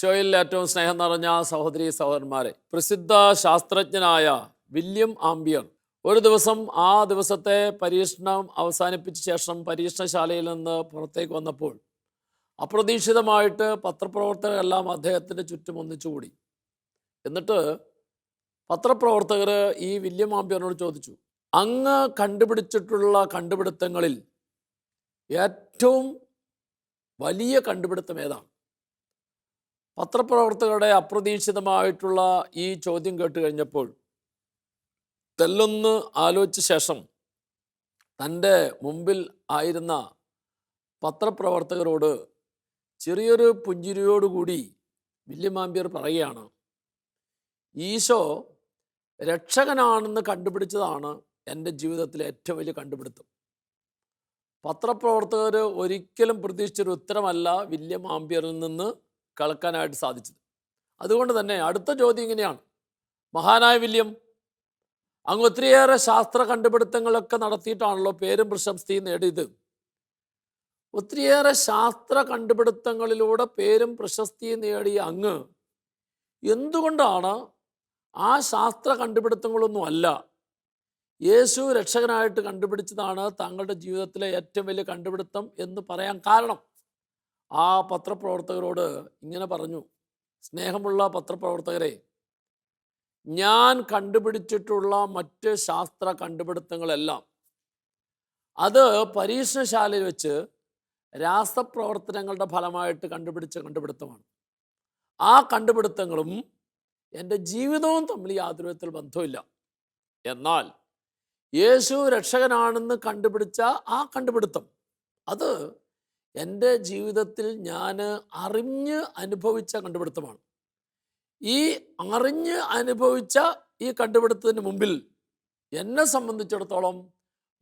ഷോയിൽ ഏറ്റവും സ്നേഹം നിറഞ്ഞ സഹോദരി സഹോദരന്മാരെ പ്രസിദ്ധ ശാസ്ത്രജ്ഞനായ വില്യം ആംബിയർ ഒരു ദിവസം ആ ദിവസത്തെ പരീക്ഷണം അവസാനിപ്പിച്ച ശേഷം പരീക്ഷണശാലയിൽ നിന്ന് പുറത്തേക്ക് വന്നപ്പോൾ അപ്രതീക്ഷിതമായിട്ട് പത്രപ്രവർത്തകരെല്ലാം അദ്ദേഹത്തിന്റെ ചുറ്റും ഒന്നിച്ചുകൂടി. എന്നിട്ട് പത്രപ്രവർത്തകർ ഈ വില്യം ആംബിയറിനോട് ചോദിച്ചു അങ്ങ് കണ്ടുപിടിച്ചിട്ടുള്ള കണ്ടുപിടുത്തങ്ങളിൽ ഏറ്റവും വലിയ കണ്ടുപിടുത്തം ഏതാണ്? പത്രപ്രവർത്തകരുടെ അപ്രതീക്ഷിതമായിട്ടുള്ള ഈ ചോദ്യം കേട്ട് കഴിഞ്ഞപ്പോൾ തെല്ലൊന്ന് ആലോചിച്ച ശേഷം തന്റെ മുമ്പിൽ ആയിരുന്ന പത്രപ്രവർത്തകരോട് ചെറിയൊരു പുഞ്ചിരിയോടുകൂടി വില്യമാമ്പിയർ പറയുകയാണ് ഈശോ രക്ഷകനാണെന്ന് കണ്ടുപിടിച്ചതാണ് എന്റെ ജീവിതത്തിലെ ഏറ്റവും വലിയ കണ്ടുപിടുത്തം. പത്രപ്രവർത്തകർ ഒരിക്കലും പ്രതീക്ഷിച്ചൊരു ഉത്തരമല്ല വില്യം ആംബിയറിൽ നിന്ന് കേൾക്കാനായിട്ട് സാധിച്ചത്. അതുകൊണ്ട് തന്നെ അടുത്ത ചോദ്യം ഇങ്ങനെയാണ്. മഹാനായ വില്യം അങ്ങ് ഒത്തിരിയേറെ ശാസ്ത്ര കണ്ടുപിടുത്തങ്ങളൊക്കെ നടത്തിയിട്ടാണല്ലോ പേരും പ്രശംസയും നേടിയത്. ഒത്തിരിയേറെ ശാസ്ത്ര കണ്ടുപിടുത്തങ്ങളിലൂടെ പേരും പ്രശസ്തിയും നേടിയ അങ്ങ് എന്തുകൊണ്ടാണ് ആ ശാസ്ത്ര കണ്ടുപിടുത്തങ്ങളൊന്നും അല്ല? യേശു രക്ഷകനായിട്ട് കണ്ടുപിടിച്ചതാണ് താങ്കളുടെ ജീവിതത്തിലെ ഏറ്റവും വലിയ കണ്ടുപിടുത്തം എന്ന് പറയാൻ കാരണം. ആ പത്രപ്രവർത്തകരോട് ഇങ്ങനെ പറഞ്ഞു. സ്നേഹമുള്ള പത്രപ്രവർത്തകരെ ഞാൻ കണ്ടുപിടിച്ചിട്ടുള്ള മറ്റ് ശാസ്ത്ര കണ്ടുപിടുത്തങ്ങളെല്ലാം അത് പരീക്ഷണശാലയിൽ വെച്ച് രാസപ്രവർത്തനങ്ങളുടെ ഫലമായിട്ട് കണ്ടുപിടിച്ച കണ്ടുപിടുത്തമാണ്. ആ കണ്ടുപിടുത്തങ്ങളും എന്റെ ജീവിതവും തമ്മിൽ യാതൊരു വിധത്തിൽ ബന്ധമില്ല എന്നാൽ യേശു രക്ഷകനാണെന്ന് കണ്ടുപിടിച്ച ആ കണ്ടുപിടുത്തം അത് എന്റെ ജീവിതത്തിൽ ഞാൻ അറിഞ്ഞ് അനുഭവിച്ച കണ്ടുപിടുത്തമാണ്. ഈ അറിഞ്ഞ് അനുഭവിച്ച ഈ കണ്ടുപിടുത്തത്തിന് മുമ്പിൽ എന്നെ സംബന്ധിച്ചിടത്തോളം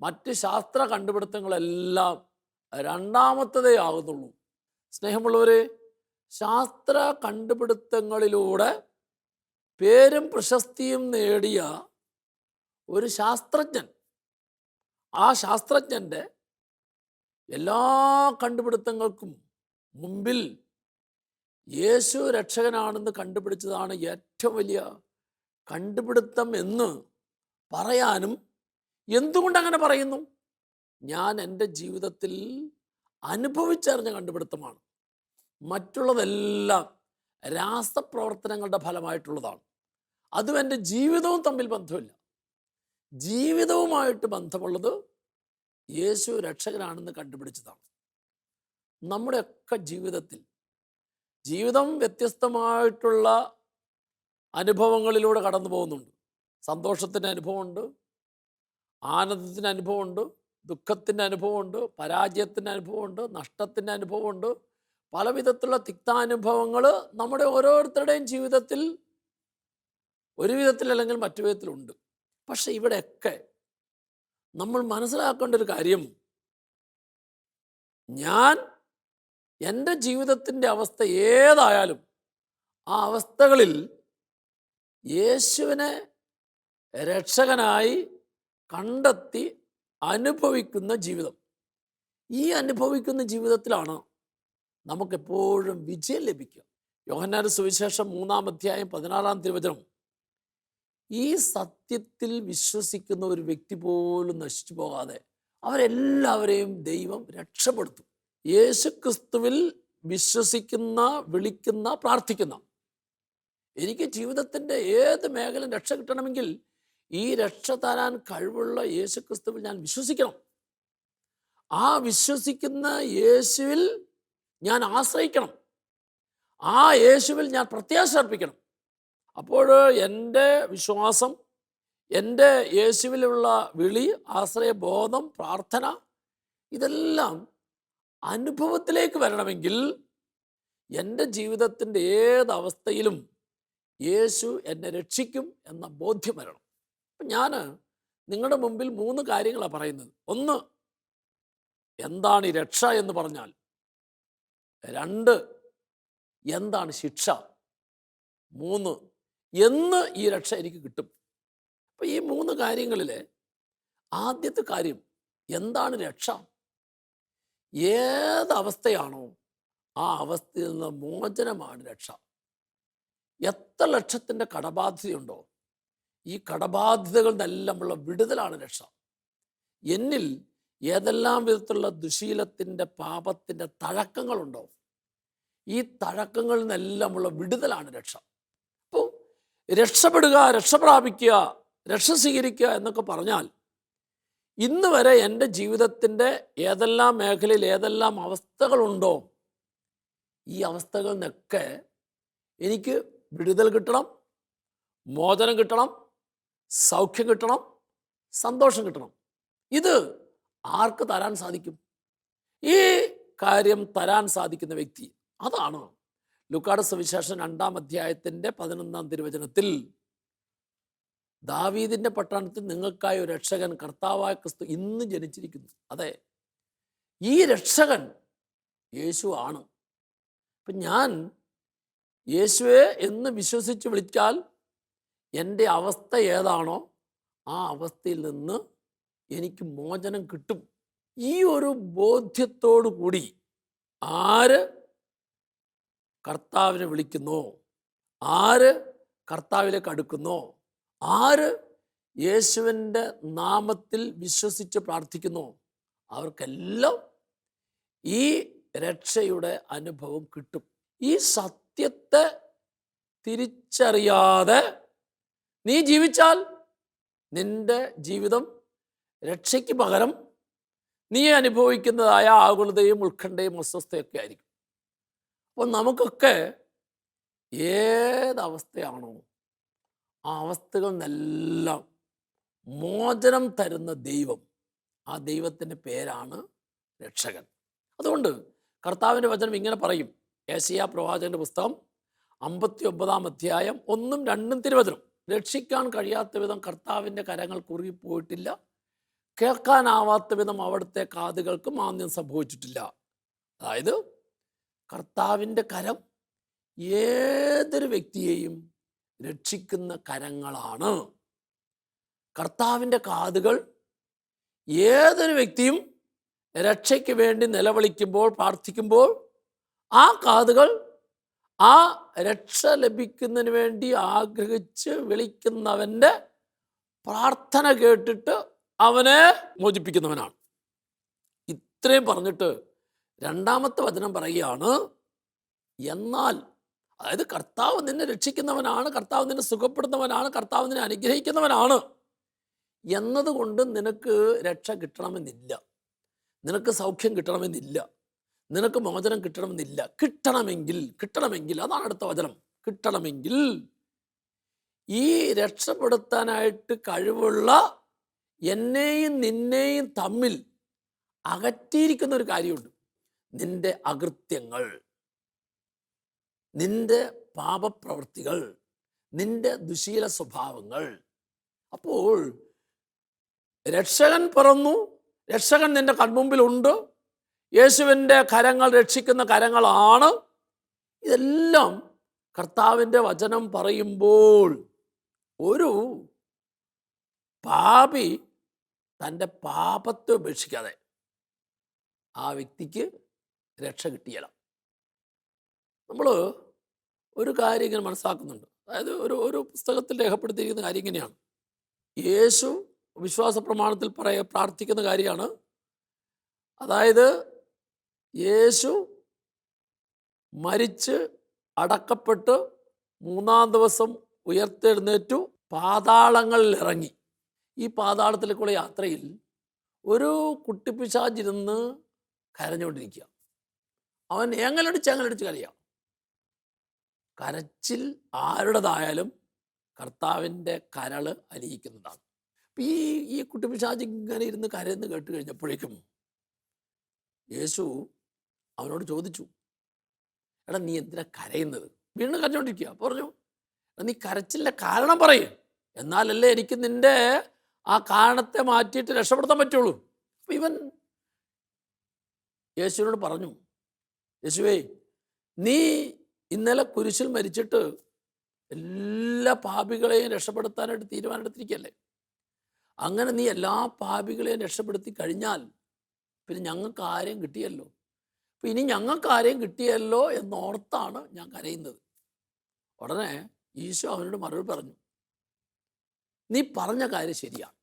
മറ്റ് ശാസ്ത്ര കണ്ടുപിടുത്തങ്ങളെല്ലാം രണ്ടാമത്തതേ ആകുന്നുള്ളൂ. സ്നേഹമുള്ളവരെ ശാസ്ത്ര കണ്ടുപിടുത്തങ്ങളിലൂടെ പേരും പ്രശസ്തിയും നേടിയ ഒരു ശാസ്ത്രജ്ഞൻ ആ ശാസ്ത്രജ്ഞന്റെ എല്ലാ കണ്ടുപിടുത്തങ്ങൾക്കും മുമ്പിൽ യേശു രക്ഷകനാണെന്ന് കണ്ടുപിടിച്ചതാണ് ഏറ്റവും വലിയ കണ്ടുപിടുത്തം എന്ന് പറയാനും എന്തുകൊണ്ട് അങ്ങനെ പറയുന്നു? ഞാൻ എന്റെ ജീവിതത്തിൽ അനുഭവിച്ചറിഞ്ഞ കണ്ടുപിടുത്തമാണ്. മറ്റുള്ളതെല്ലാം രാസപ്രവർത്തനങ്ങളുടെ ഫലമായിട്ടുള്ളതാണ്. അതും എന്റെ ജീവിതവും തമ്മിൽ ബന്ധമില്ല. ജീവിതവുമായിട്ട് ബന്ധമുള്ളത് യേശു രക്ഷകനാണെന്ന് കണ്ടുപിടിച്ചതാണ്. നമ്മുടെയൊക്കെ ജീവിതത്തിൽ ജീവിതം വ്യത്യസ്തമായിട്ടുള്ള അനുഭവങ്ങളിലൂടെ കടന്നു പോകുന്നുണ്ട്. സന്തോഷത്തിന്റെ അനുഭവമുണ്ട് ആനന്ദത്തിന്റെ അനുഭവമുണ്ട് ദുഃഖത്തിന്റെ അനുഭവമുണ്ട് പരാജയത്തിന്റെ അനുഭവമുണ്ട് നഷ്ടത്തിന്റെ അനുഭവമുണ്ട്. പല വിധത്തിലുള്ള തിക്താനുഭവങ്ങൾ നമ്മുടെ ഓരോരുത്തരുടെയും ജീവിതത്തിൽ ഒരു വിധത്തിൽ അല്ലെങ്കിൽ മറ്റു വിധത്തിലുണ്ട്. പക്ഷെ ഇവിടെയൊക്കെ നമ്മൾ മനസ്സിലാക്കേണ്ട ഒരു കാര്യം ഞാൻ എന്റെ ജീവിതത്തിന്റെ അവസ്ഥ ഏതായാലും ആ അവസ്ഥകളിൽ യേശുവിനെ രക്ഷകനായി കണ്ടെത്തി അനുഭവിക്കുന്ന ജീവിതം. ഈ അനുഭവിക്കുന്ന ജീവിതത്തിലാണ് നമുക്കെപ്പോഴും വിജയം ലഭിക്കുക. യോഹന്നാൻ സുവിശേഷം മൂന്നാം അധ്യായം പതിനാറാം തിരുവചനം ഈ സത്യത്തിൽ വിശ്വസിക്കുന്ന ഒരു വ്യക്തി പോലും നശിച്ചു പോകാതെ അവരെല്ലാവരെയും ദൈവം രക്ഷപ്പെടുത്തും. യേശുക്രിസ്തുവിൽ വിശ്വസിക്കുന്ന വിളിക്കുന്ന പ്രാർത്ഥിക്കുന്ന. എനിക്ക് ജീവിതത്തിന്റെ ഏത് മേഖല രക്ഷ കിട്ടണമെങ്കിൽ ഈ രക്ഷ തരാൻ കഴിവുള്ള യേശുക്രിസ്തുവിൽ ഞാൻ വിശ്വസിക്കണം. ആ വിശ്വസിക്കുന്ന യേശുവിൽ ഞാൻ ആശ്രയിക്കണം. ആ യേശുവിൽ ഞാൻ പ്രത്യാശ അർപ്പിക്കണം. അപ്പോൾ എന്റെ വിശ്വാസം എന്റെ യേശുവിലുള്ള വിളി ആശ്രയബോധം പ്രാർത്ഥന ഇതെല്ലാം അനുഭവത്തിലേക്ക് വരണമെങ്കിൽ എന്റെ ജീവിതത്തിന്റെ ഏതവസ്ഥയിലും യേശു എന്നെ രക്ഷിക്കും എന്ന ബോധ്യം വരണം. അപ്പം ഞാൻ നിങ്ങളുടെ മുമ്പിൽ മൂന്ന് കാര്യങ്ങളാണ് പറയുന്നത്. ഒന്ന് എന്താണ് ഈ രക്ഷ എന്ന് പറഞ്ഞാൽ? രണ്ട് എന്താണ് ശിക്ഷ? മൂന്ന് എന്ന് ഈ രക്ഷ എനിക്ക് കിട്ടും. അപ്പം ഈ മൂന്ന് കാര്യങ്ങളിൽ ആദ്യത്തെ കാര്യം എന്താണ് രക്ഷ? ഏതവസ്ഥയാണോ ആ അവസ്ഥയിൽ നിന്ന് മോചനമാണ് രക്ഷ. എത്ര ലക്ഷത്തിന്റെ കടബാധ്യതയുണ്ടോ? ഈ കടബാധ്യതകളിൽ നിന്നെല്ലാമുള്ള വിടുതലാണ് രക്ഷ. എന്നിൽ ഏതെല്ലാം വിധത്തിലുള്ള ദുശീലത്തിന്റെ പാപത്തിന്റെ തഴക്കങ്ങളുണ്ടോ? ഈ തഴക്കങ്ങളിൽ നിന്നെല്ലാമുള്ള വിടുതലാണ് രക്ഷ. രക്ഷപ്പെടുക രക്ഷ പ്രാപിക്കുക രക്ഷ സ്വീകരിക്കുക എന്നൊക്കെ പറഞ്ഞാൽ ഇന്ന് വരെ എന്റെ ജീവിതത്തിന്റെ ഏതെല്ലാം മേഖലയിൽ ഏതെല്ലാം അവസ്ഥകളുണ്ടോ ഈ അവസ്ഥകളിൽ നിന്നൊക്കെ എനിക്ക് വിടുതൽ കിട്ടണം മോചനം കിട്ടണം സൗഖ്യം കിട്ടണം സന്തോഷം കിട്ടണം. ഇത് ആർക്ക് തരാൻ സാധിക്കും? ഈ കാര്യം തരാൻ സാധിക്കുന്ന വ്യക്തി അതാണ് ലുക്കാട് സുവിശേഷം രണ്ടാം അധ്യായത്തിന്റെ പതിനൊന്നാം തിരുവചനത്തിൽ ദാവീദിന്റെ പട്ടണത്തിൽ നിങ്ങൾക്കായി ഒരു രക്ഷകൻ കർത്താവായ ക്രിസ്തു ഇന്ന് ജനിച്ചിരിക്കുന്നു. അതെ ഈ രക്ഷകൻ യേശു ആണ്. അപ്പം ഞാൻ യേശുവെ എന്ന് വിശ്വസിച്ച് വിളിച്ചാൽ എന്റെ അവസ്ഥ ഏതാണോ ആ അവസ്ഥയിൽ നിന്ന് എനിക്ക് മോചനം കിട്ടും. ഈ ഒരു ബോധ്യത്തോടു കൂടി ആര് കർത്താവിനെ വിളിക്കുന്നു. ആര് കർത്താവിലേക്ക് അടുക്കുന്നു? ആര് യേശുവിന്റെ നാമത്തിൽ വിശ്വസിച്ച് പ്രാർത്ഥിക്കുന്നു? അവർക്കെല്ലാം ഈ രക്ഷയുടെ അനുഭവം കിട്ടും. ഈ സത്യത്തെ തിരിച്ചറിയാതെ നീ ജീവിച്ചാൽ നിന്റെ ജീവിതം രക്ഷയ്ക്ക് പകരം നീ അനുഭവിക്കുന്നതായ ആകുലതയും ഉത്കണ്ഠയും അസ്വസ്ഥയൊക്കെ ആയിരിക്കും. അപ്പോൾ നമുക്കൊക്കെ ഏതവസ്ഥയാണോ ആ അവസ്ഥകൾ നിന്നെല്ലാം മോചനം തരുന്ന ദൈവം. ആ ദൈവത്തിന്റെ പേരാണ് രക്ഷകൻ. അതുകൊണ്ട് കർത്താവിന്റെ വചനം ഇങ്ങനെ പറയും. ഏഷ്യ പ്രവാചകന്റെ പുസ്തകം അമ്പത്തി ഒമ്പതാം അധ്യായം ഒന്നും രണ്ടും തിരുവചനം. രക്ഷിക്കാൻ കഴിയാത്ത വിധം കർത്താവിന്റെ കരങ്ങൾ കുറുകിപ്പോയിട്ടില്ല. കേൾക്കാനാവാത്ത വിധം അവിടുത്തെ കാതുകൾക്ക് മാന്യം സംഭവിച്ചിട്ടില്ല. അതായത് കർത്താവിന്റെ കരം ഏതൊരു വ്യക്തിയെയും രക്ഷിക്കുന്ന കരങ്ങളാണ്. കർത്താവിന്റെ കാതുകൾ ഏതൊരു വ്യക്തിയും രക്ഷയ്ക്ക് വേണ്ടി നിലവിളിക്കുമ്പോൾ പ്രാർത്ഥിക്കുമ്പോൾ ആ കാതുകൾ ആ രക്ഷ ലഭിക്കുന്നതിന് വേണ്ടി ആഗ്രഹിച്ച് വിളിക്കുന്നവന്റെ പ്രാർത്ഥന കേട്ടിട്ട് അവനെ മോചിപ്പിക്കുന്നവനാണ്. ഇത്രയും പറഞ്ഞിട്ട് രണ്ടാമത്തെ വചനം പറയുകയാണ് എന്നാൽ അതായത് കർത്താവ് നിന്നെ രക്ഷിക്കുന്നവനാണ് കർത്താവ് നിന്നെ സുഖപ്പെടുന്നവനാണ് കർത്താവ് നിന്നെ അനുഗ്രഹിക്കുന്നവനാണ്. എന്നതുകൊണ്ട് നിനക്ക് രക്ഷ കിട്ടണമെന്നില്ല. നിനക്ക് സൗഖ്യം കിട്ടണമെന്നില്ല. നിനക്ക് മോചനം കിട്ടണമെന്നില്ല. കിട്ടണമെങ്കിൽ കിട്ടണമെങ്കിൽ അതാണ് അടുത്ത വചനം. കിട്ടണമെങ്കിൽ ഈ രക്ഷപ്പെടുത്താനായിട്ട് കഴിവുള്ള എന്നെയും നിന്നെയും തമ്മിൽ അകറ്റിയിരിക്കുന്ന ഒരു കാര്യമുണ്ട്. നിന്റെ അകൃത്യങ്ങൾ നിന്റെ പാപപ്രവൃത്തികൾ നിന്റെ ദുശീല സ്വഭാവങ്ങൾ. അപ്പോൾ രക്ഷകൻ പിറന്നു രക്ഷകൻ നിന്റെ കൺമുമ്പിലുണ്ട് യേശുവിന്റെ കരങ്ങൾ രക്ഷിക്കുന്ന കരങ്ങളാണ്. ഇതെല്ലാം കർത്താവിന്റെ വചനം പറയുമ്പോൾ ഒരു പാപി തന്റെ പാപത്തെ ഉപേക്ഷിക്കാതെ ആ വ്യക്തിക്ക് രക്ഷ കിട്ടിയല നമ്മൾ ഒരു കാര്യം ഇങ്ങനെ മനസ്സിലാക്കുന്നുണ്ട്. അതായത് ഒരു ഒരു പുസ്തകത്തിൽ രേഖപ്പെടുത്തിയിരിക്കുന്ന കാര്യം ഇങ്ങനെയാണ്. യേശു വിശ്വാസ പ്രമാണത്തിൽ പറയ പ്രാർത്ഥിക്കുന്ന കാര്യമാണ്. അതായത് യേശു മരിച്ച് അടക്കപ്പെട്ട് മൂന്നാം ദിവസം ഉയർത്തെഴുന്നേറ്റു പാതാളങ്ങളിൽ ഇറങ്ങി. ഈ പാതാളത്തിലേക്കുള്ള യാത്രയിൽ ഒരു കുട്ടിപ്പിശാചിരുന്ന് കരഞ്ഞുകൊണ്ടിരിക്കുക. അവൻ എങ്ങനടിച്ച് ഏങ്ങലടിച്ച് കരയാം കരച്ചിൽ ആരുടേതായാലും കർത്താവിന്റെ കരൾ അലിയിക്കുന്നതാണ്. ഈ ഈ കുട്ടിപ്പിശാജ് ഇങ്ങനെ ഇരുന്ന് കരയെന്ന് കേട്ട് കഴിഞ്ഞപ്പോഴേക്കും യേശു അവനോട് ചോദിച്ചു എടാ നീ എന്തിനാ കരയുന്നത്? വീണ്ടും കരഞ്ഞോണ്ടിരിക്കുക പറഞ്ഞു നീ കരച്ചിലിന്റെ കാരണം പറയും. എന്നാലല്ലേ എനിക്ക് നിന്റെ ആ കാരണത്തെ മാറ്റിയിട്ട് രക്ഷപ്പെടുത്താൻ പറ്റുള്ളൂ. അപ്പം ഇവൻ യേശുവിനോട് പറഞ്ഞു യേശുവേ നീ ഇന്നലെ കുരിശിൽ മരിച്ചിട്ട് എല്ലാ പാപികളെയും രക്ഷപ്പെടുത്താനായിട്ട് തീരുമാനമെടുത്തിരിക്കല്ലേ അങ്ങനെ നീ എല്ലാ പാപികളെയും രക്ഷപ്പെടുത്തി കഴിഞ്ഞാൽ പിന്നെ ഞങ്ങൾക്ക് ആരെയും കിട്ടിയല്ലോ? അപ്പം ഇനി ഞങ്ങൾക്ക് ആരെയും കിട്ടിയല്ലോ എന്നോർത്താണ് ഞാൻ കരയുന്നത്. ഉടനെ ഈശോ അവനോട് മറുപടി പറഞ്ഞു നീ പറഞ്ഞ കാര്യം ശരിയാണ്.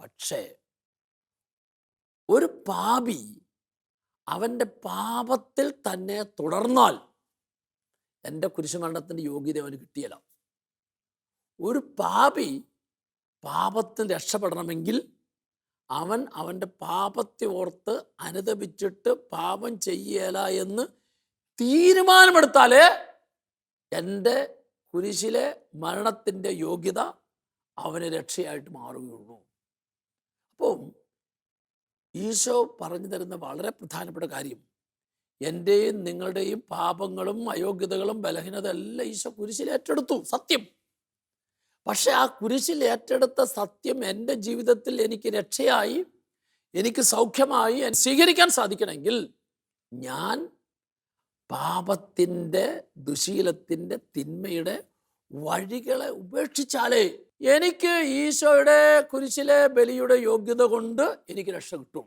പക്ഷേ ഒരു പാപി അവന്റെ പാപത്തിൽ തന്നെ തുടർന്നാൽ എന്റെ കുരിശുമരണത്തിന്റെ യോഗ്യത അവന് കിട്ടിയല്ല. ഒരു പാപി പാപത്തിൽ രക്ഷപ്പെടണമെങ്കിൽ അവൻ അവന്റെ പാപത്തെ ഓർത്ത് അനുദപിച്ചിട്ട് പാപം ചെയ്യല എന്ന് തീരുമാനമെടുത്താലേ എന്റെ കുരിശിലെ മരണത്തിന്റെ യോഗ്യത അവന് രക്ഷയായിട്ട് മാറുകയുള്ളൂ. അപ്പം ഈശോ പറഞ്ഞു തരുന്ന വളരെ പ്രധാനപ്പെട്ട കാര്യം. എന്റെയും നിങ്ങളുടെയും പാപങ്ങളും അയോഗ്യതകളും ബലഹീനത എല്ലാം ഈശോ കുരിശിൽ ഏറ്റെടുത്തു. സത്യം. പക്ഷെ ആ കുരിശിൽ ഏറ്റെടുത്ത സത്യം എന്റെ ജീവിതത്തിൽ എനിക്ക് രക്ഷയായി എനിക്ക് സൗഖ്യമായി സ്വീകരിക്കാൻ സാധിക്കണമെങ്കിൽ ഞാൻ പാപത്തിന്റെ ദുശീലത്തിന്റെ തിന്മയുടെ വഴികളെ ഉപേക്ഷിച്ചാലേ എനിക്ക് ഈശോയുടെ കുരിശിലെ ബലിയുടെ യോഗ്യത കൊണ്ട് എനിക്ക് രക്ഷ കിട്ടും.